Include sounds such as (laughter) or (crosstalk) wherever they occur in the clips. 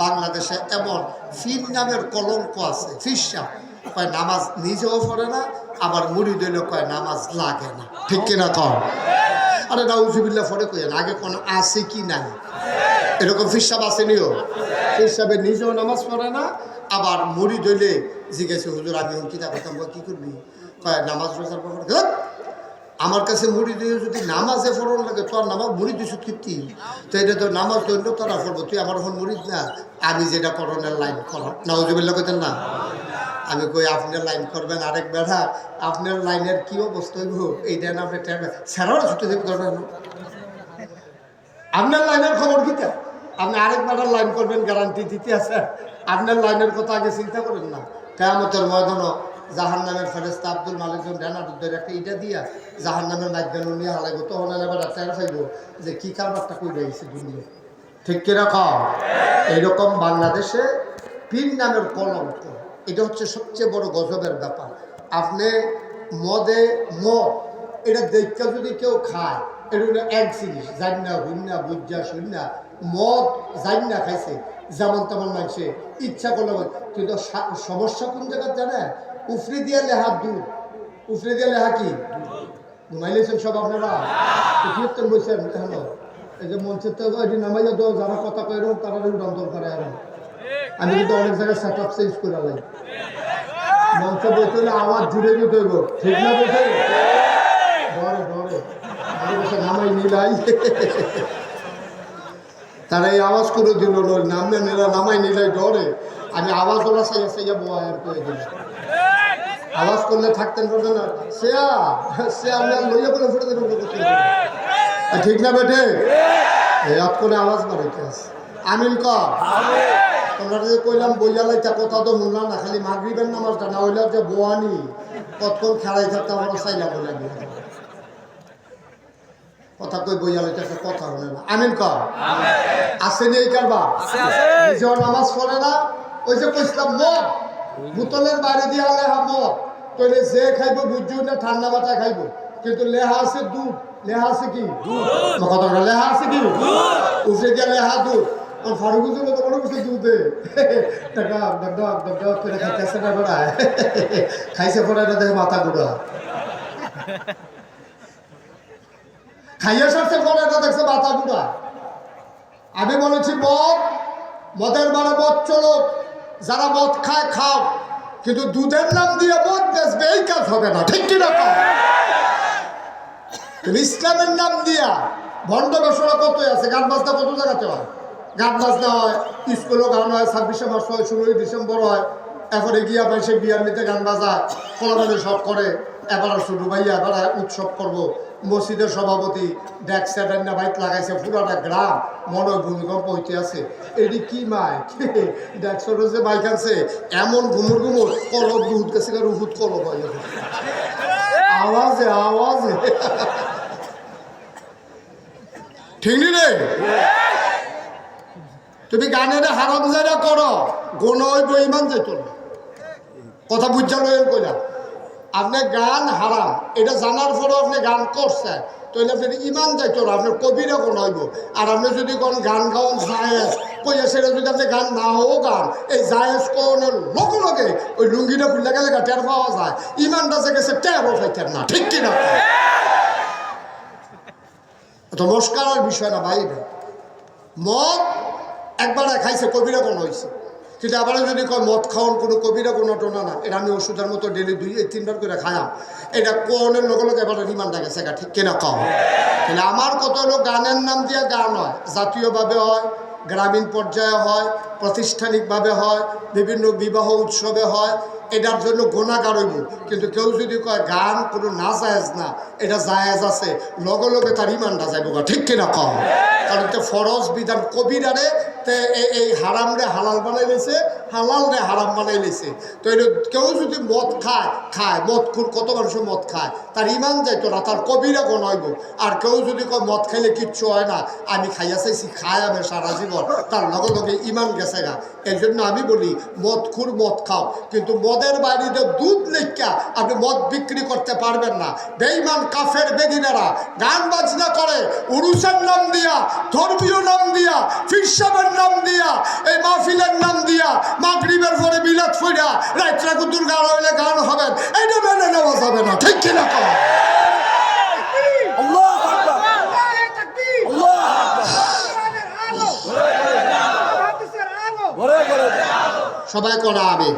বাংলাদেশে এমন ফির নামের কলঙ্ক আছে ফিরসা কয় নামাজ নিজেও পড়ে না আবার মুড়ি দিলে কয় নামাজ লাগে না। ঠিক কিনা কর আরে নাউজুবিল্লা ফরে কইেন আগে কোন আছে কি নাই? এরকম ফিরসাব আসেনিও ফিরসাবে নিজেও নামাজ পড়ে না আবার মুড়ি দইলে জিজ্ঞাসা হুজুর আমি কিতা করতাম কয়, কি করবি? কয় নামাজ রোজার পর ধ্যাৎ, আমার কাছে মুড়ি দিয়ে যদি নামাজে ফোরন লাগে তোর নামাজ মুড়ি দিস কীর্তি তো? এটা তো নামাজ দৈন্য তোরা ফোরবো তুই আমার ফোন মুড়ি না আমি যেটা করণের লাইন কর নাউজুবিল্লা কইতেন না? আমি কই, আপনার লাইন করবেন আরেক বেড়া, আপনার লাইনের কি অবস্থা হইব? এইটা না আপনি স্যারাও ছুটে করবেন আপনার। লাইনের খবর কিটা আপনি আরেক বেড়ার লাইন করবেন গ্যারান্টি দিতে আছে। আপনার লাইনের কথা আগে চিন্তা করেন না। কেয়ামতের ময়দানও জাহান নামের ফেরেস্তা আব্দুল মালিক জন ড্যানারুদ্দের একটা ইটা দিয়া জাহান নামের মাইগান নিয়ে হালাইব তখন এবার টের পাইব যে কি কারবারটা কই রয়েছে দুনিয়া। ঠিক কীরকম এইরকম বাংলাদেশে পীর নামের কলঙ্ক এটা হচ্ছে সবচেয়ে বড় গজবের ব্যাপার। আপনি মদে মদ এটা দেখা যদি কেউ খায় এটা এক জিনিস জান্না হুন্না বুজ্জা শুন্না মদ জান্না খাইছে যেমন তেমন মানছে ইচ্ছা করলে। কিন্তু সমস্যা কোন জায়গায় জানে উফরি দিয়া লেহা দুধ উফরি দিয়া লেহা কি? ঘুমাইলেছেন সব আপনারা? তো কীর্তন বলছেন কেন এই যে মঞ্চের তো এটি নামাইয়া দেওয়া যারা কথা এরকম, তারা উড়ান দরকার আর আমি কিন্তু অনেক জায়গায় সেট আপ চেঞ্জ করে আলাই। মঞ্চ বলতে হলে আওয়াজ জুড়ে দিতে হইব। ঠিক না বলতে? ডরে ডরে নামাই নিলাই। তারা এই আওয়াজ করে দিল, নামে নেলা নামাই নিলাই ডরে আমি আওয়াজ ওলা সাইয়া সাইয়া বোয়া আর করে দিলাম আওয়াজ করলে থাকতেন পারবে না। সেয়া সে আমি আর লইয়া বলে ফেটে দেবেন ঠিক না বেটে? এত করে আওয়াজ বাড়াইতে আছে? আমিন কর। তোমরা যে কইলাম বইয়া লাইতা কথা তো শুনলাম না খালি মাগরিবের নামাজটা না হইলে যে বোয়ানি কতক্ষণ খেলাই থাকতে আমার চাইলাম বলে কথা কই বইয়া লাইতে একটা কথা হলে না। আমিন কর। আসেনি এই কারবা নিজেও নামাজ পড়ে না। ওই যে কইছিলাম মদ বোতলের বাইরে দিয়ে লেহা মদ। তৈলে যে খাইব বুঝছ না ঠান্ডা মাথা খাইব। কিন্তু লেহা আছে দুধ। লেহা আছে কি? কথা লেহা আছে কি? উঠে গিয়ে লেহা দুধ। আর ফারুক হুজুর তো বড় কিছু দুধে। টাকা করে খাইতেছে না খাইছে পরে এটা দেখে মাথা গুড়া। খাইয়া সারছে পরে এটা দেখছে মাথা গুড়া। আমি বলেছি মদ মদের মানে মদ চলো যারা মদ খায় খাও। কিন্তু দুধের নাম দিয়ে মদ বেচবে এই কাজ হবে না, ঠিক কিনা রকম ইসলামের নাম দিয়া ভণ্ড বেসরা কত আছে, গান বাজনা কত জায়গাতে হয়? গান বাজনা হয়, স্কুলেও গান হয়, ছাব্বিশে মার্চ হয়, ষোলোই ডিসেম্বর হয়, এরপরে গিয়া সে বিয়ার মিতে গান বাজা কলকাতা সব করে। এবার ছোট ভাইয়া এবার উৎসব করব। মসজিদের সভাপতি ডেক সেভেন বাইক লাগাইছে, পুরাটা গ্রাম, মনে ভূমিকম্প হইতে আছে। এটি কি মাইক ডেকশোর যে বাইক আছে এমন ঘুমুর ঘুমুর কলব রুহুদ কাছে রুহুদ কলব আওয়াজে আওয়াজে। ঠিক রে? তুমি গানের হারাম জায়গা করো, গোন হইব, ইমান যেত কথা বুঝা লইন কইলাম আপনি গান হারাম এটা জানার পরেও আপনি গান করছেন, তাহলে আপনার ইমান যাইতো না আপনার কবিরা কোন হইব। আর আপনি যদি কোন গান গাওন জায়েজ, কইয়া সেটা যদি আপনি গান না হোক গান, এই জায়েজ কোনের লগে লগে ওই লুঙ্গিটা খুললে গেলে টের পাওয়া যায়। ইমানটা যে গেছে টেরও পাইতেন না, ঠিক কিনা তো মস্কারের বিষয় না বাইরে মদ একবার খাইছে কবিরা কোন হয়েছে কিন্তু আবার যদি কয়, মদ খাওয়ান কোনো কবিরা কোনো টোনা না। এটা আমি ওষুধের মতো ডেলি দুই তিনবার করে খাইলাম। এটা কোনের লগে লগে এবার রিমান্ডা ঠিক কিনা খাও তাহলে আমার কত লোক গানের নাম দিয়ে গান হয় জাতীয়ভাবে হয়, গ্রামীণ পর্যায়ে হয়, প্রাতিষ্ঠানিকভাবে হয়, বিভিন্ন বিবাহ উৎসবে হয়, এটার জন্য গোনাগার হইব। কিন্তু কেউ যদি কয়, গান কোনো না জায়েজ না, এটা জায়েজ আছে, লগে লগে তার ইমানটা যাইব ঠিক কিনা কম কারণ তো ফরজ বিধান কবিরারে তে এই- হারাম রে হালাল বানাই লেছে, হালাল রে হারাম বানাই লেছে। তো এটা কেউ যদি মদ খায় খায়, মদ খুর কত মানুষের মদ খায়, তার ইমান যাইতো না, তার কবিরা হইব? আর কেউ যদি কয়, মদ খাইলে কিচ্ছু হয় না, আমি খাইয়া চাইছি, খায় আমি সারা জীবন, তার লগে লগে ইমান গেছে গা। এই জন্য আমি বলি, মদ খুর মদ খাও। কিন্তু মদের বাড়িতে দুধ লেখা আপনি মদ বিক্রি করতে পারবেন না। বেইমান কাফের বেদিনেরা গান বাজনা করে উরুসের নাম দিয়া ধর্মীয় নাম দিয়া ফিরসাবের নাম দিয়া এই মাহফিলের নাম দিয়া মাগরিবের পরে বিলাত ফইরা রাত্রা কুতুর গান হইলে গান হবেন এটা মেনে নেওয়া যাবে না ঠিক কিনা কম সবাই করা আমি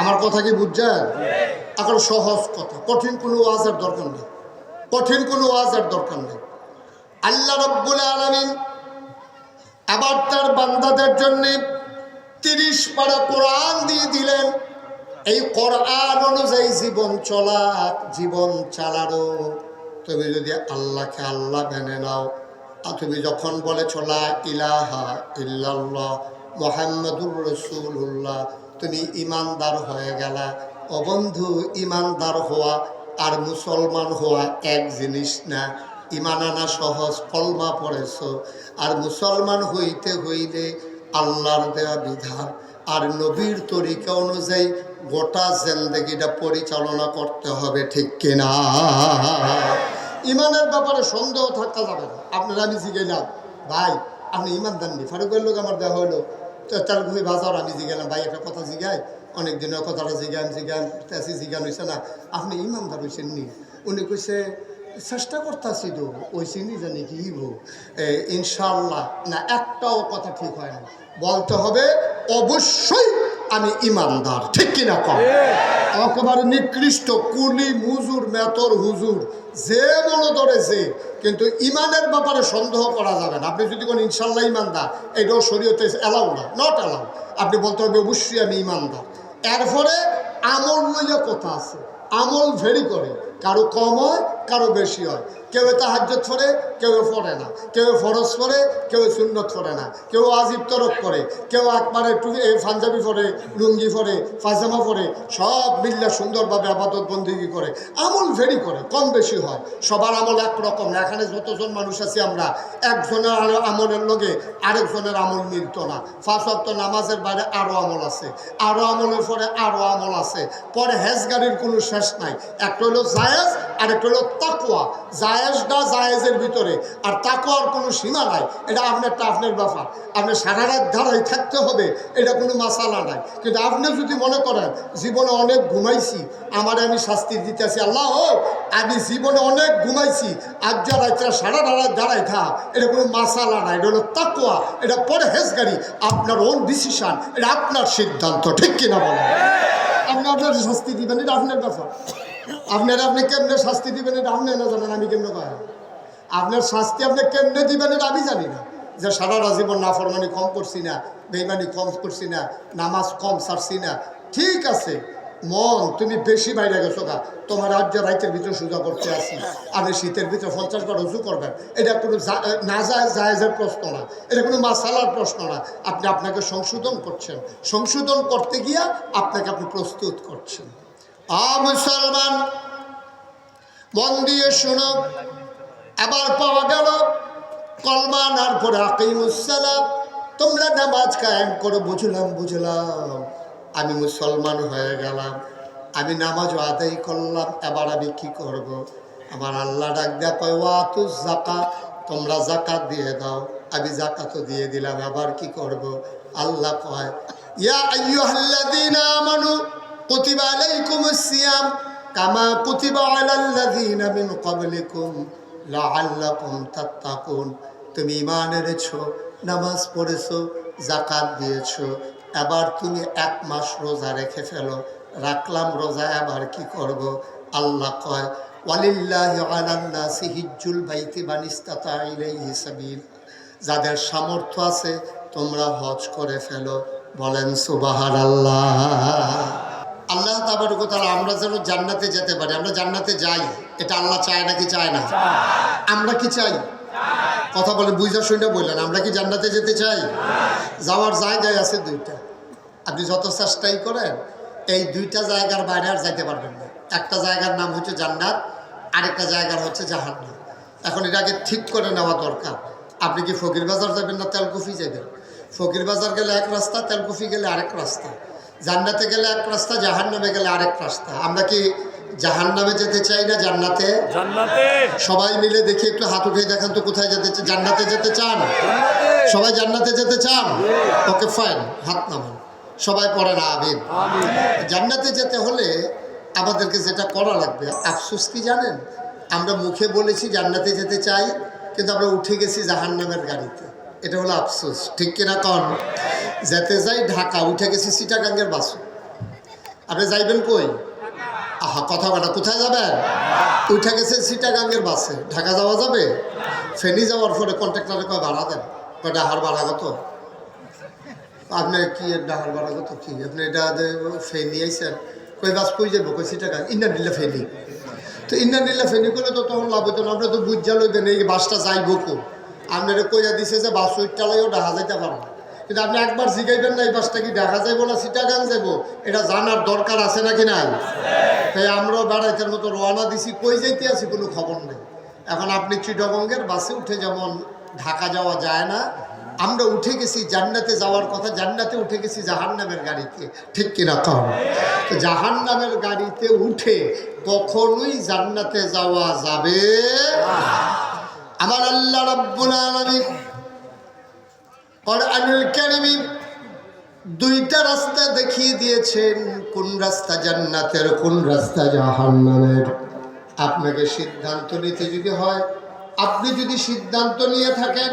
আমার কথা কি বুঝছেন? এখন সহজ কথা কঠিন কোনো ওয়াজের দরকার নেই। কঠিন কোনো ওয়াজের দরকার নেই। আল্লাহ রব্বুল আলমিন আবার তার বান্দাদের জন্য তিরিশ পারা কোরআন দিয়ে দিলেন। এই কোরআন অনুযায়ী জীবন চলা, জীবন চালানো। তুমি যদি আল্লাহকে আল্লাহ মেনে নাও, আর তুমি যখন বলে চলা ইলাহা ইল্লাল্লাহ মোহাম্মদুর রসুল্লাহ তুমি ইমানদার হয়ে গেলা। অবন্ধু ইমানদার হওয়া আর মুসলমান হওয়া এক জিনিস না। ইমান আনা সহজ কলমা পড়েছ। আর মুসলমান হইতে হইলে আল্লাহর দেওয়া বিধান। আর নবীর তরিকা অনুযায়ী গোটা জেন্দেগিটা পরিচালনা করতে হবে, ঠিক কিনা ইমানের ব্যাপারে সন্দেহ থাকা যাবে না। আপনারা আমি জিগেলাম ভাই, আপনি ইমান দেননি। ফারুকের লোক আমার দেওয়া হলো। তার ঘুরে বাজার, আমি জিগেলাম ভাই, একটা কথা জিগাই। অনেক দিনের কথাটা জিগান জিগান জিগান হয়েছে না। আপনি ইমানদার হয়েছেন নি উনি কইছে চেষ্টা করতেছি তো ওই চিনি জানি কি হইব ইনশাল্লাহ না একটাও কথা ঠিক হয় না। বলতে হবে অবশ্যই আমি ইমানদার ঠিক কিনা কম? একেবারে নিকৃষ্ট কুলি মুজুর মেতর হুজুর যে মনে ধরে যে কিন্তু ইমানের ব্যাপারে সন্দেহ করা যাবে না। আপনি যদি কোন ইনশাল্লাহ ইমানদার এটাও শরীয়তে এলাও না নট অ্যালাউ আপনি বলতে হবে অবশ্যই আমি ইমানদার। এরপরে আমল লইয়া কথা আছে আমল ভেরি করে। কারও কম হয় কারও বেশি হয়। কেউ তাহাজ্জত পড়ে কেউ পড়ে না। কেউ ফরজ পড়ে, কেউ সুন্নত পড়ে না। কেউ আজিব তরক করে, কেউ একবারে টু পাঞ্জাবি পরে লুঙ্গি পরে পায়জামা পরে সব মিল্লা সুন্দরভাবে আবাদত বন্দিগি করে, আমল ভেরি করে, কম বেশি হয়। সবার আমল একরকম না। এখানে যতজন মানুষ আছি আমরা, একজনের আমলের লগে আরেকজনের আমল মিলত না। ফাঁস অক্ত নামাজের বাইরে আরও আমল আছে। আরও আমলের পরে আরও আমল আছে। পরে হেজ গাড়ির কোনো শেষ নাই। একটা হলো জায়েজ আর একটা হলো তাকুয়া জায়েজটা জায়েজের ভিতরে। আর তাকুয়ার কোনো সীমা নাই। এটা আপনারটা আপনার ব্যাপার। আপনি সারা রাত ধারায় থাকতে হবে, এটা কোনো মাসালা নাই। কিন্তু আপনি যদি মনে করেন, জীবনে অনেক ঘুমাইছি, আমার আমি শাস্তি দিতেছি, আল্লাহ আমি জীবনে অনেক ঘুমাইছি, আজ যা রাত্রে সারা রাত দাঁড়াই থা, এটা কোনো মাসালা নাই। এটা হলো তাকুয়া এটা পরে হেসগাড়ি আপনার ওন ডিসিশন এটা আপনার সিদ্ধান্ত। ঠিক কিনা বলেন? আপনি আপনার শাস্তি দিবেন, এটা আপনার ব্যাপার। আপনার আপনি কেমনে শাস্তি দিবেন এটা আপনি না জানেন, আমি কেমনে কয়? আপনার শাস্তি আপনি কেমনে দিবেন এটা আমি জানি না। যে সারাটা জীবন নাফরমানি কম করছি না বেইমানি কম করছি না, নামাজ কম ছাড়ছি না, ঠিক আছে। মন, তুমি বেশি বাইরে গেছো গা। তোমার রাজ্য রাইতের ভিতরে সোজা করতে আসি আপনি শীতের ভিতরে পঞ্চাশ বার উঁচু করবেন, এটা কোনো না যায়, জায়েজের প্রশ্ন না। এটা কোনো মাসালার প্রশ্ন না। আপনি আপনাকে সংশোধন করছেন। সংশোধন করতে গিয়া আপনাকে আপনি প্রস্তুত করছেন। মুসলমান, মন দিয়ে শুনো আবার পাওয়া গেল কলমানার পরে আকিমুসালাম তোমরা নামাজ কায়েম করে, বুঝলাম বুঝলাম, আমি মুসলমান হয়ে গেলাম, আমি নামাজও আদায় করলাম, এবার আমি কি করব। আমার আল্লাহ ডাক দেয়া কয়, ওয়াতু জাকা তোমরা জাকাত দিয়ে দাও, আমি জাকাতও দিয়ে দিলাম আবার কি করব। আল্লাহ কয়, ইয়া আইয়ুহাল্লাযীনা আমানু কুতিবা আলাইকুমুস সিয়াম কামা কুতিবা আলাল্লাযীনা মিন ক্বাবলিকুম লাআল্লাকুম তাত্তাকুন তুমি ঈমান এনেছো, নামাজ পড়েছো, যাকাত দিয়েছ, এবার তুমি এক মাস রোজা রেখে ফেলো। রাখলাম রোজা, এবার কি করব? আল্লাহ কয়, ওয়ালিল্লাহি আলান নাসি হিজ্জুল বাইতি ইসতাতা ইলাইহি সাবিল। যাদের সামর্থ্য আছে, তোমরা হজ করে ফেলো। বলেন সুবহানাল্লাহ। আল্লাহ তাবারকতালা আমরা যেন জান্নাতে যেতে পারি। আমরা জান্নাতে যাই। এটা আল্লাহ চায় নাকি চায় না? আমরা কি চাই? কথা বলে বুঝা শুনে বললেন আমরা কি জান্নাতে যেতে চাই? যাওয়ার জায়গায় আছে দুইটা। আপনি যত চেষ্টাই করেন এই দুইটা জায়গার বাইরে আর যাইতে পারবেন না। একটা জায়গার নাম হচ্ছে জান্নাত আরেকটা জায়গার হচ্ছে জাহান্নাম। এখন এটাকে ঠিক করে নেওয়া দরকার। আপনি কি ফকির বাজার যাবেন না তেলকুফি যাবেন? ফকির বাজার গেলে এক রাস্তা তেলকুফি গেলে আরেক রাস্তা। জান্নাতে গেলে এক রাস্তা জাহান্নামে গেলে আরেক রাস্তা। আমরা কি জাহান নামে যেতে চাই না জান্নাতে? জান্নাতে। সবাই মিলে দেখি একটু হাত উঠে দেখান তো কোথায় যেতে জান্নাতে যেতে চান? সবাই জান্নাতে যেতে চান? ওকে ফাইন হাত নামান। সবাই পড়ে না আমিন। জান্নাতে যেতে হলে আমাদেরকে যেটা করা লাগবে আফসোস কি জানেন? আমরা মুখে বলেছি জান্নাতে যেতে চাই কিন্তু আমরা উঠে গেছি জাহান্নামের গাড়িতে। এটা হলো আফসোস ঠিক কিনা কন? যেতে যাই ঢাকা, উঠে গেছি সিটাগাঙ্গের বাসু। আপনি যাইবেন কই? আহা, কথা বলা কোথায় যাবেন? উঠে গেছে সিটাগাঙ্গের বাসে। ঢাকা যাওয়া যাবে? ফেনি যাওয়ার পরে কন্ট্রাক্টরে কয় ভাড়া দেন। কয়, ডাহার ভাড়া কত? আপনি কি ডাহার ভাড়া কত? কি? আপনি এটা ফেনি আইসেন কই বাস কই যাব কই সিটাগাং ইন্ডিয়ান দিল্লা ফেনি। তো ইন্ডিয়ান দিল্লা ফেনি করলে তো তখন লাভ হতো না। আমরা তো বুঝ বুঝা লইবেন এই বাসটা যাইব কো? আপনারা কইয়া দিছে যে বাস উইটালাইও ডাহা যাইতে পারব কিন্তু আপনি একবার জিগাইবেন না, এই বাসটা কি দেখা যাইবো না সিটাগাং যাব এটা জানার দরকার আছে নাকি নাই? তাই আমরাও বেড়াইতের মতো রওনা দিছি, কই যাইতে আছি কোনো খবর নেই। এখন আপনি চিটগঙ্গের বাসে উঠে যেমন ঢাকা যাওয়া যায় না, আমরা উঠে গেছি জান্নাতে যাওয়ার কথা, জান্নাতে উঠে গেছি জাহান্নামের গাড়িতে। ঠিক কিনা কম? তো জাহান্নামের গাড়িতে উঠে কখনোই জান্নাতে যাওয়া যাবে আমার আল্লাহ রাব্বুল আলামিন কোরআনুল কারীমে দুইটা রাস্তা দেখিয়ে দিয়েছেন কোন রাস্তা জান্নাতের কোন রাস্তা জাহান্নামের আপনাকে সিদ্ধান্ত নিতে যদি হয় আপনি যদি সিদ্ধান্ত নিয়ে থাকেন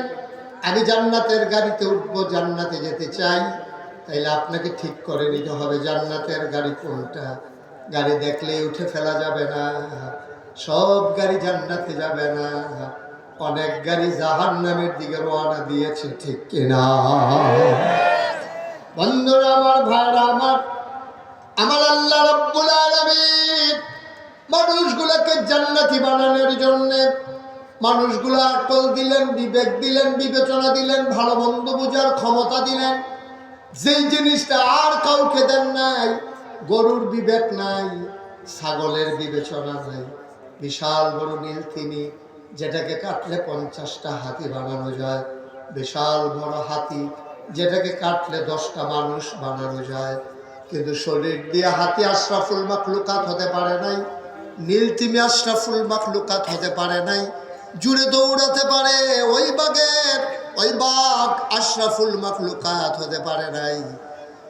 আমি জান্নাতের গাড়িতে উঠবো জান্নাতে যেতে চাই তাইলে আপনাকে ঠিক করে নিতে হবে জান্নাতের গাড়ি কোনটা গাড়ি দেখলেই উঠে ফেলা যাবে না সব গাড়ি জান্নাতে যাবে না অনেক গাড়ি জাহান্নামের দিকে রওনা দিয়েছে, ঠিক কিনা? বন্ধুরা, আমার ভাইরা, আমার আমার আল্লাহ রব্বুল আলামিন মানুষগুলোকে জান্নাতি বানানোর জন্য মানুষগুলো আকল দিলেন, বিবেক দিলেন, বিবেচনা দিলেন, ভালো মন্দ বোঝার ক্ষমতা দিলেন। যেই জিনিসটা আর কাউকে দেন নাই, গরুর বিবেক নাই, ছাগলের বিবেচনা নাই, বিশাল বড় নীল তিনি যেটাকে কাটলে পঞ্চাশটা হাতি বানানো যায়, বিশাল বড় হাতি, যেটাকে কাটলে দশটা মানুষ বানানো যায়। কিন্তু শরীর দিয়ে হাতি আশরাফুল মাখলুকাত হতে পারে নাই, নীল তিমি আশরাফুল মাখলুকাত হতে পারে নাই, জুড়ে দৌড়াতে পারে ওই বাঘের, ওই বাঘ আশরাফুল মাখলুকাত হতে পারে নাই।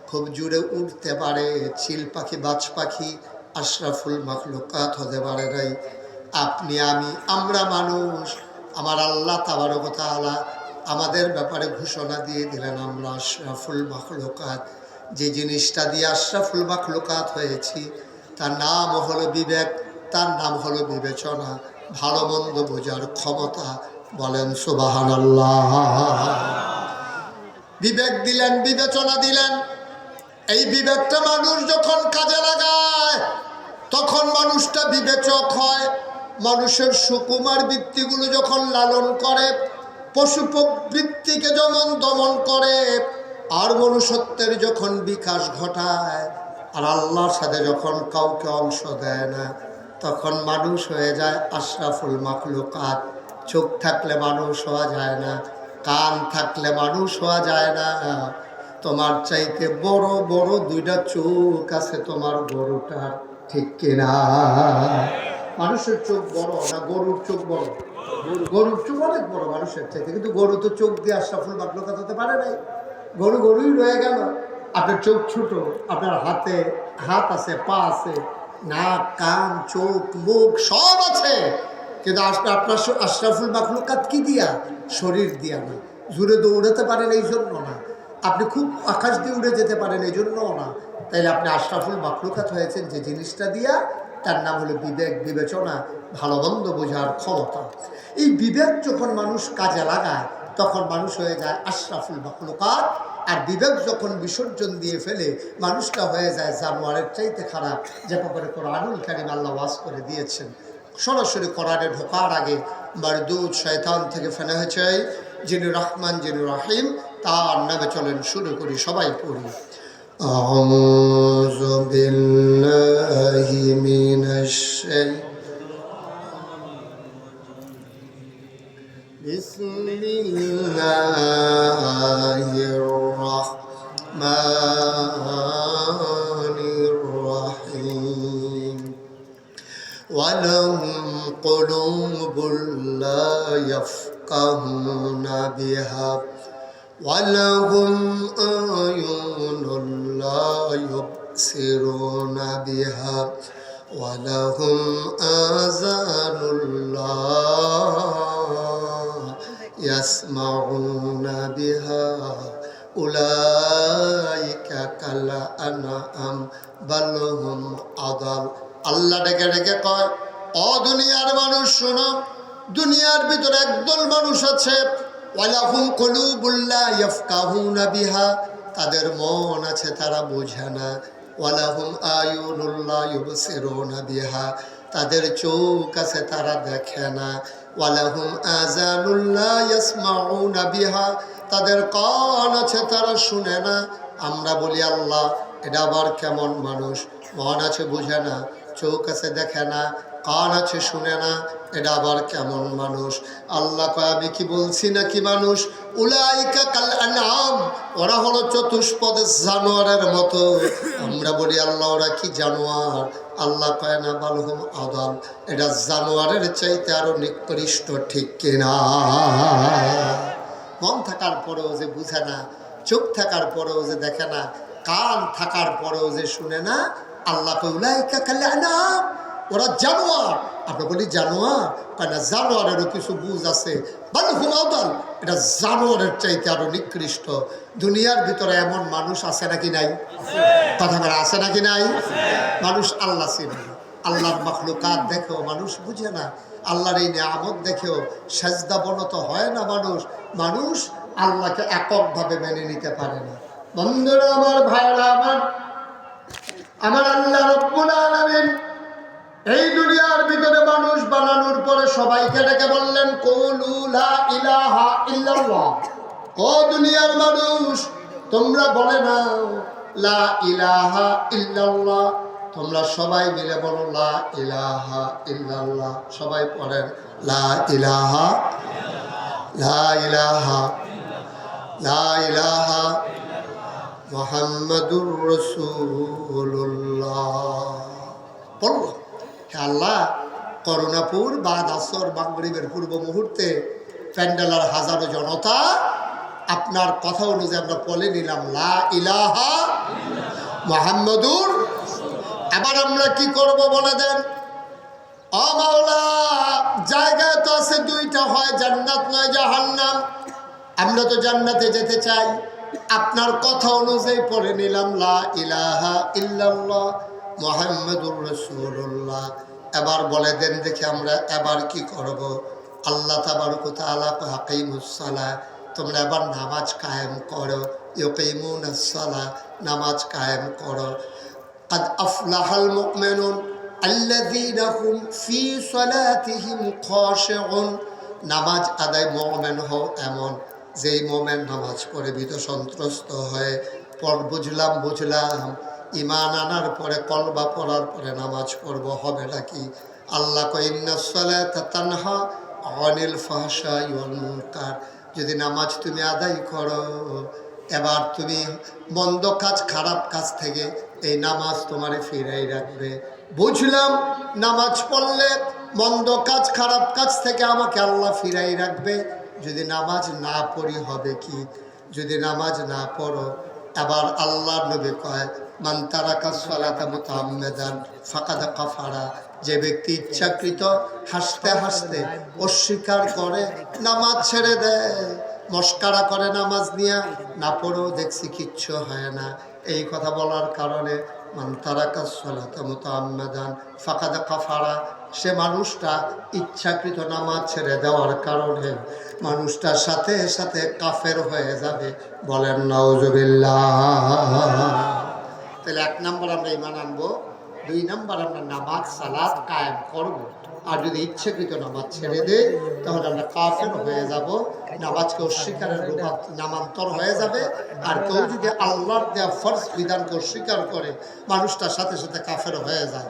খুব জুড়ে উঠতে পারে চিল পাখি, বাজ পাখি, আশরাফুল মাখলুকাত হতে পারে নাই। আপনি, আমি, আমরা মানুষ। আমার আল্লাহ তাবারক তাআলা আমাদের ব্যাপারে ঘোষণা দিয়ে দিলেন, আমরা আশরাফুল মাখলুকাত। যে জিনিসটা দিয়ে আশরাফুল মাখলুকাত হয়েছি, তার নাম হলো বিবেক, তার নাম হলো বিবেচনা। ভালো মন্দ বোঝার ক্ষমতা বলেন সুবাহান আল্লাহ বিবেক দিলেন, বিবেচনা দিলেন। এই বিবেকটা মানুষ যখন কাজে লাগায়, তখন মানুষটা বিবেচক হয়। মানুষের সুকুমার বৃত্তিগুলো যখন লালন করে, পশু প্রবৃত্তিকে যেমন দমন করে, আর মনুষ্যত্বের যখন বিকাশ ঘটায়, আর আল্লাহর সাথে যখন কাউকে অংশ দেয় না, তখন মানুষ হয়ে যায় আশরাফুল মাখলুকাত। চোখ থাকলে মানুষ হওয়া যায় না, কান থাকলে মানুষ হওয়া যায় না। তোমার চাইতে বড় বড় দুইটা চোখ আছে, তোমার গরুটার ঠিক কিনা? মানুষের চোখ বড় না গরুর চোখ বড়? গরুর চোখ অনেক বড় মানুষের চাইতে কিন্তু গরু তো চোখ দিয়ে আশরাফুল মাখলুকাত হতে পারে নাই। গরু গরুই রয়ে গেল। আপনার চোখ ছোট, আপনার হাতে হাত আছে, পা আছে, নাক, কান, চোখ, মুখ, সব আছে। কিন্তু আপনার আশরাফুল মাখলুকাত কি দিয়া? শরীর দিয়া না। জুড়ে দৌড়াতে পারেন এই জন্য না। আপনি খুব আকাশ দিয়ে উড়ে যেতে পারেন এই জন্যও না। তাইলে আপনি আশরাফুল মাখলুকাত হয়েছেন যে জিনিসটা দিয়া তার নাম হলো বিবেক বিবেচনা, ভালো মন্দ বোঝার ক্ষমতা। এই বিবেক যখন মানুষ কাজে লাগায়, তখন মানুষ হয়ে যায় আশরাফুল মাখলুকাত, আর বিবেক যখন বিসর্জন দিয়ে ফেলে, মানুষটা হয়ে যায় জানোয়ারের চাইতে খারাপ, যে ব্যাপারে কোরআনুল কারিম আল্লাহ ওয়াজ করে দিয়েছেন। সরাসরি কোরআনে ঢোকার আগে মারদুদ শয়তান থেকে ফেলে হয়েছে, যিনি রহমান, যিনি রাহিম, তার নামে চলেন শুরু করি, সবাই পড়ি। أعوذ بالله من الشيطان بسم الله الرحمن الرحيم. ولهم قلوب لا يفقهون بها. ولهم أعين لا يبصرون بها ولهم آذان لا يسمعون بها أولئك كالأنعام بل هم أضل আল্লাহ ডেকে ডেকে কয় অ দুনিয়ার মানুষ শোনো দুনিয়ার ভিতরে একদল মানুষ আছে ওয়ালাহুম কুলুবুল্লা ইয়াফকাহুনা বিহা। তাদের মন আছে, তারা বোঝে না। ওয়ালাহুম আয়ুনুল্লাহ ইউবসিরুনা বিহা। তাদের চোখ আছে, তারা দেখে না। ওয়ালাহুম আজানুল্লাহ ইয়াসমাউনা বিহা। তাদের কান আছে, তারা শুনে না। আমরা বলি, আল্লাহ, এটা আবার কেমন মানুষ? মন আছে, বোঝে না। চোখ আছে, দেখে না। কান আছে শুনে না, এটা আবার কেমন মানুষ? আল্লাহ কয়, আমি কি বলছি না কি মানুষ? উলাইকা কাল আনাম ওরা হলো চতুষ্পদ জানোয়ারের মতো। আমরা বলি, আল্লাহ, ওরা কি জানোয়ার? আল্লাহ কয়, না বালহুম আদম, এটা জানোয়ারের চাইতে আরও নিকৃষ্ট, ঠিক কিনা? মন থাকার পরেও যে বুঝে না, চোখ থাকার পরেও যে দেখে না, কান থাকার পরেও যে শুনে না, আল্লাহ কৌলাইকা কালে আনাম ওরা জানোয়ার। আমরা বলি জানোয়ার কয় না? জানোয়ারেরও কিছু বুঝ আছে। বাল হুমাউদাল এটা জানোয়ারের চাইতে আরও নিকৃষ্ট। দুনিয়ার ভিতরে এমন মানুষ আছে নাকি নাই? কথা বলা আছে নাকি নাই? মানুষ আল্লাহ চিনে। আল্লাহর মখলুকাত দেখেও মানুষ বুঝে না। আল্লাহর এই নিয়ামত দেখেও সেজদা বনত হয় না মানুষ। মানুষ আল্লাহকে এককভাবে মেনে নিতে পারে না। বন্ধুরা, আমার ভাইরা, আমার আমার আল্লাহ রব্বুল আলামিন এই দুনিয়ার ভিতরে মানুষ বানানোর পরে সবাইকে ডেকে বললেন, কৌলু লা ইলাহা ইল্লাল্লাহ। ও দুনিয়ার মানুষ, তোমরা বলে না লা ইলাহা ইল্লাল্লাহ। তোমরা সবাই মিলে বলো, লা ইলাহা ইল্লাল্লাহ। সবাই পড়েন, লা ইলাহা লা ইলাহা লা ইলাহা মোহাম্মদুর রসুল্লাহ হে আল্লাহ করুণাপুর, বাদ আসর বাংগরিবের পূর্ব মুহূর্তে প্যান্ডেলার হাজারো জনতা, আপনার কথা অনুযায়ী আমরা বলে নিলাম, লা ইলাহা মোহাম্মদুর আবার আমরা কি করব বলে দেন? ও মাওলা, জায়গায় তো আছে দুইটা, হয় জান্নাত নয় জাহান্নাম। আমরা তো জান্নাতে যেতে চাই। আপনার কথা অনুযায়ী পড়ে নিলাম, লা ইলাহা ইল্লাল্লাহ মোহাম্মদুর রসুল্লাহ এবার বলে দেন দেখি আমরা এবার কি করব আল্লাহ তাবারক তাআলা হাকিমুসসালা তোমরা এবার নামাজ কায়েম করো ইউকিমুনাস-সালা নামাজ কায়েম করো قد أفلح المؤمنون الذين هم في صلاتهم خاشعون নামাজ আদায় মোমেন হও এমন যেই মোমেন নামাজ পড়ে ভীত সন্ত্রস্ত হয়ে পর বুঝলাম বুঝলাম ইমান আনার পরে, কলবা পড়ার পরে নামাজ পড়ব, হবে নাকি? আল্লাহ অনিল যদি নামাজ তুমি আদায় করো, এবার তুমি মন্দ কাজ, খারাপ কাজ থেকে এই নামাজ তোমারে ফিরাই রাখবে। বুঝলাম, নামাজ পড়লে মন্দ কাজ, খারাপ কাজ থেকে আমাকে আল্লাহ ফিরাই রাখবে। যদি নামাজ না পড়ি, হবে কি? যদি নামাজ না পড়ো এবার আল্লাহ নবী কয়, মান তারাকা সালাতা মুতাআম্মিদান ফাকাদ কাফারা। যে ব্যক্তি ইচ্ছাকৃত হাসতে হাসতে অস্বীকার করে, নামাজ ছেড়ে দেয়, মস্কারা করে নামাজ নিয়ে, না পড়েও দেখছি কিচ্ছু হয় না। এই কথা বলার কারণে, মান তারাকা সালাতা মুতাআম্মিদান ফাকাদ কাফারা। সে মানুষটা ইচ্ছাকৃত নামাজ ছেড়ে দেওয়ার কারণে মানুষটার সাথে সাথে কাফের হয়ে যাবে। বলেন নওজবিল্লাহ তাহলে এক নম্বর আমরা ইমান আনব, দুই নম্বর আমরা নামাজ সালাদ কায়েম করব। আর যদি ইচ্ছাকৃত নামাজ ছেড়ে দেয় তাহলে আমরা কাফের হয়ে যাব। নামাজকে অস্বীকারের নামান্তর হয়ে যাবে। আর কেউ যদি আল্লাহর দেওয়া ফর্জ বিধানকে অস্বীকার করে মানুষটার সাথে সাথে কাফের হয়ে যায়।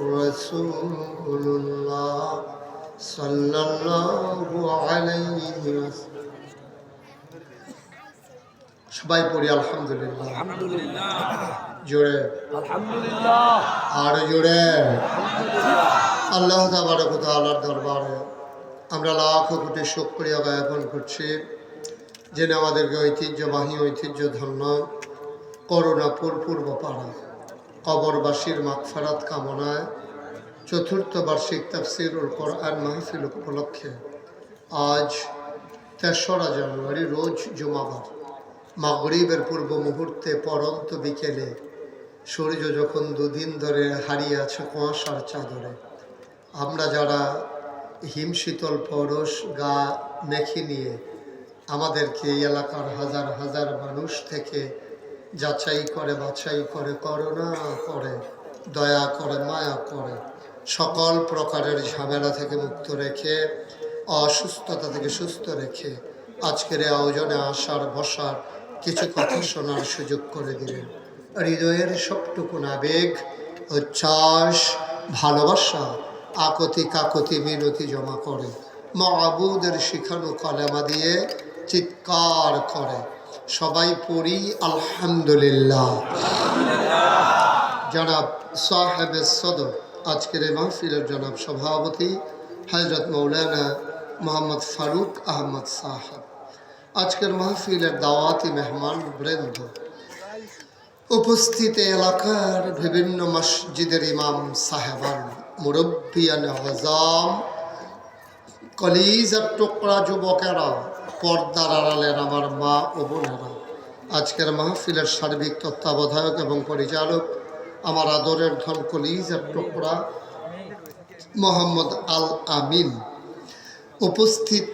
رسول الله صلى الله عليه وسلم সবাই পড়ি আলহামদুলিল্লাহ আলহামদুলিল্লাহ জোরে আলহামদুলিল্লাহ আর জোরে আল্লাহ তাবারকতালার দরবারে আমরা লাখ কোটি শুক্রিয়া জ্ঞাপন করছি যিনি আমাদেরকে ঐতিহ্যবাহী ঐতিহ্য ধন্য করুণাপুর পূর্বপাড়া কবরবাসীর মাগফারাত কামনায় চতুর্থ বার্ষিক তাফসিরুল কোরআন মাহফিল উপলক্ষে আজ তেসরা জানুয়ারি, রোজ জুমাবার। মাগরিবের পূর্ব মুহূর্তে পরন্ত বিকেলে সূর্য যখন দুদিন ধরে হারিয়ে আছে কুয়াশার চাদরে, আমরা যারা হিমশীতল পরশ গা মেখে নিয়ে আমাদেরকে এই এলাকার হাজার হাজার মানুষ থেকে যাচাই করে, বাছাই করে করুণা করে, দয়া করে, মায়া করে। সকল প্রকারের ঝামেলা থেকে মুক্ত রেখে, অসুস্থতা থেকে সুস্থ রেখে আজকের আয়োজনে আসার, বসার কিছু কথা শোনার সুযোগ করে দিলেন। হৃদয়ের সবটুকুন আবেগ উচ্ছ্বাস, ভালোবাসা, আকতি কাকতি মিনতি জমা করে। মাবুদের শিখানো কলেমা দিয়ে চিৎকার করে। সবাই পড়ি আলহামদুলিল্লাহ। জনাব সাহেব সদর, আজকের এই মাহফিলের জনাব সভাপতি হজরত মৌলানা মোহাম্মদ ফারুক আহমদ সাহেব। আজকের মাহফিলের দাওয়াতি মেহমান বৃন্দ। উপস্থিত এলাকার বিভিন্ন মসজিদের ইমাম সাহেবান মুরব্বিয়ান হজাম কলিজার টুকরা যুবকেরা পর্দার আড়ালের আমার মা ও বোনেরা, আজকের মাহফিলের সার্বিক তত্ত্বাবধায়ক এবং পরিচালক আমার আদরের ধন কলিজার টুকরা মোহাম্মদ আল আমিন। উপস্থিত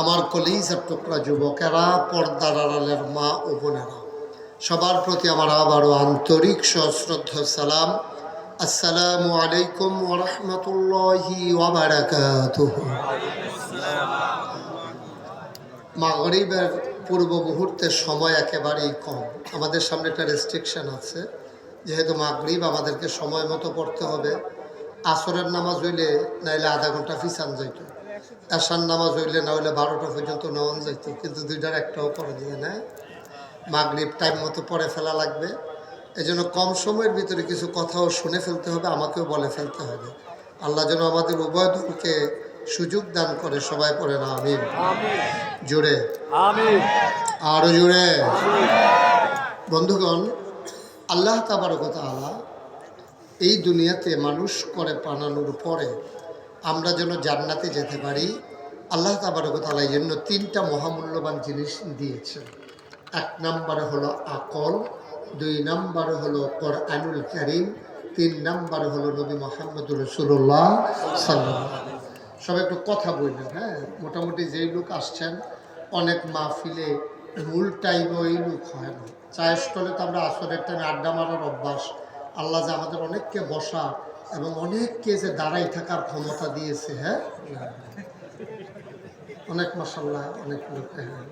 আমার কলিজার টুকরা যুবকেরা, পর্দার আড়ালের মা ও বোনেরা, সবার প্রতি আমার আবারও আন্তরিক সশ্রদ্ধ সালাম। আসসালামু আলাইকুম ওরহমতুল্লাহি মাগরিবের পূর্ব মুহূর্তের সময় একেবারেই কম। আমাদের সামনে একটা রেস্ট্রিকশন আছে। যেহেতু মাগরিব, আমাদেরকে সময় মতো পড়তে হবে। আসরের নামাজ হইলে নাইলে আধা ঘণ্টা ফিসান যাইত। এশার নামাজ হইলে না হইলে বারোটা পর্যন্ত নেওয়ান যাইত। কিন্তু দুইটার একটাও করে দিয়ে নেয়। মাগরিব টাইম মতো পরে ফেলা লাগবে। এই কম সময়ের ভিতরে কিছু কথাও শুনে ফেলতে হবে, আমাকেও বলে ফেলতে হবে। আল্লাহ যেন আমাদের উভয় দলকে সুযোগ দান করে সবাই পড়ে না আমিন। আমিন। আরও জোরে। বন্ধুগণ আল্লাহ তাবারকতালা এই দুনিয়াতে মানুষ করে পানানোর পরে আমরা যেন জান্নাতে যেতে পারি আল্লাহ তাবারকতালা এই জন্য তিনটা মহামূল্যবান জিনিস দিয়েছে এক নম্বরে হলো আকল দুই নম্বরে হলো কোরআনুল করিম তিন নম্বরে হলো নবী মোহাম্মদ রসুল্লাহ সাল্লাহ সব একটু কথা বললেন হ্যাঁ? মোটামুটি যেই লোক আসছেন, অনেক মাহফিলে মূল টাইমে ওই লোক হয় না। চায়ের স্টলে তো আমরা আসরের টাইমে আড্ডা মারার অভ্যাস। আল্লাহ যে আমাদের অনেককে বসা এবং অনেককে যে দাঁড়াই থাকার ক্ষমতা দিয়েছে হ্যাঁ? অনেক মশাল্লাহ অনেক লোক হ্যাঁ।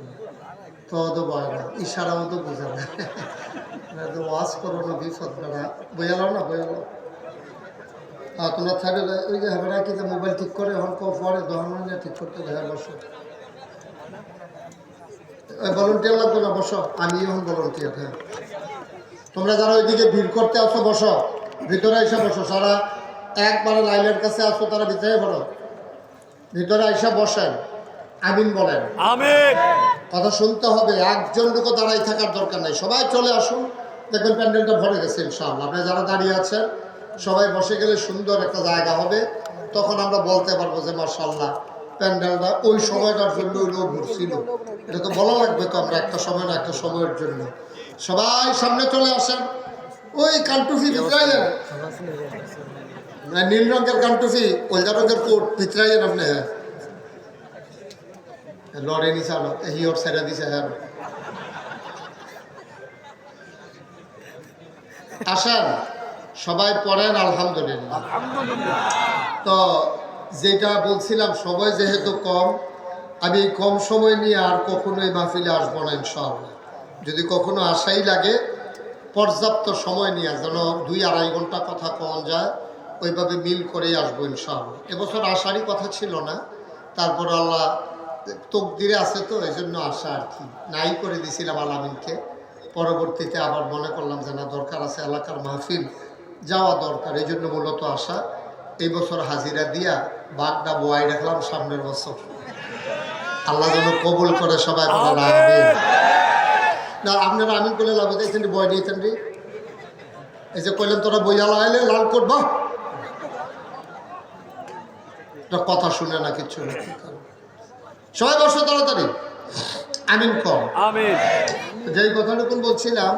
তো তো বয় না, ইশারাও তো বোঝা না। (laughs) ওয়াজ করো না বিপদ বেড়া না বইয়ালো আর তোমরা থাকবে ওই যে হেবেরা কি যে মোবাইল ঠিক করে এখন কেউ পরে দহন ঠিক করতে দেখা বসো। ভলন্টিয়ার লাগবে না বসো। আমি এখন ভলন্টিয়ার হ্যাঁ। তোমরা যারা ওইদিকে ভিড় করতে আসো বসো। ভিতরে এসে বসো। সারা একবারে লাইনের কাছে আসো তারা ভিতরে পড়ো। ভিতরে এসে বসেন। আমিন বলেন। আমিন। কথা শুনতে হবে একজন লোকও দাঁড়াই থাকার দরকার নেই। সবাই চলে আসুন। দেখবেন প্যান্ডেলটা ভরে গেছে ইনশাআল্লাহ। আপনি যারা দাঁড়িয়ে আছেন সবাই বসে গেলে সুন্দর একটা জায়গা হবে। তখন আমরা বলতে পারব যে মার্শাল্লাহ প্যান্ডেলটা ওই সময়টার জন্য ওই লোক ঘুরছিল। এটা তো বলা লাগবে তো আমরা একটা সময় না একটা সময়ের জন্য। সবাই সামনে চলে আসেন। ওই কান্টুফি ভিতরাইলেন নীল রঙের কান্টুফি ওলদা রঙের কোট ভিতরাইলেন আপনি। হ্যাঁ লড়ে নিছে আলো হিওর ছেড়ে দিছে হ্যাঁ আসেন। সবাই পড়েন আলহামদুলিল্লাহ। আলহামদুলিল্লাহ। তো যেটা বলছিলাম সময় যেহেতু কম আমি কম সময় নিয়ে আর কখনো এই মাহফিলে আসব না ইনশাআল্লাহ। যদি কখনো আসাই লাগে পর্যাপ্ত সময় নিয়ে যেন দুই আড়াই ঘণ্টা কথা কম যায় ওইভাবে মিল করেই আসব ইনশাআল্লাহ। এবছর আসারই কথা ছিল না তারপর আল্লাহ তকদিরে আছে তো এই জন্য আসা আর কি। নাই করে দিয়েছিলাম আলামিনকে। পরবর্তীতে আবার মনে করলাম যে না দরকার আছে এলাকার মাহফিল যাওয়া দরকার এই জন্য মূলত আসা। এই বছর হাজিরা দিয়া বাগদা বোয়াই রাখলাম সামনের বছর। আল্লাহ যেন কবুল করে সবাই না আপনারা আমিন করলে লাভ দেখছেন বয় নিয়েছেন রে। এই যে কইলেন তোরা বইয়া লাগাইলে লাল কোট বা কথা শুনে না কিচ্ছু না করবে? সবাই বসো তাড়াতাড়ি। আমিন কম। আমিন। যেই কথাটুকু বলছিলাম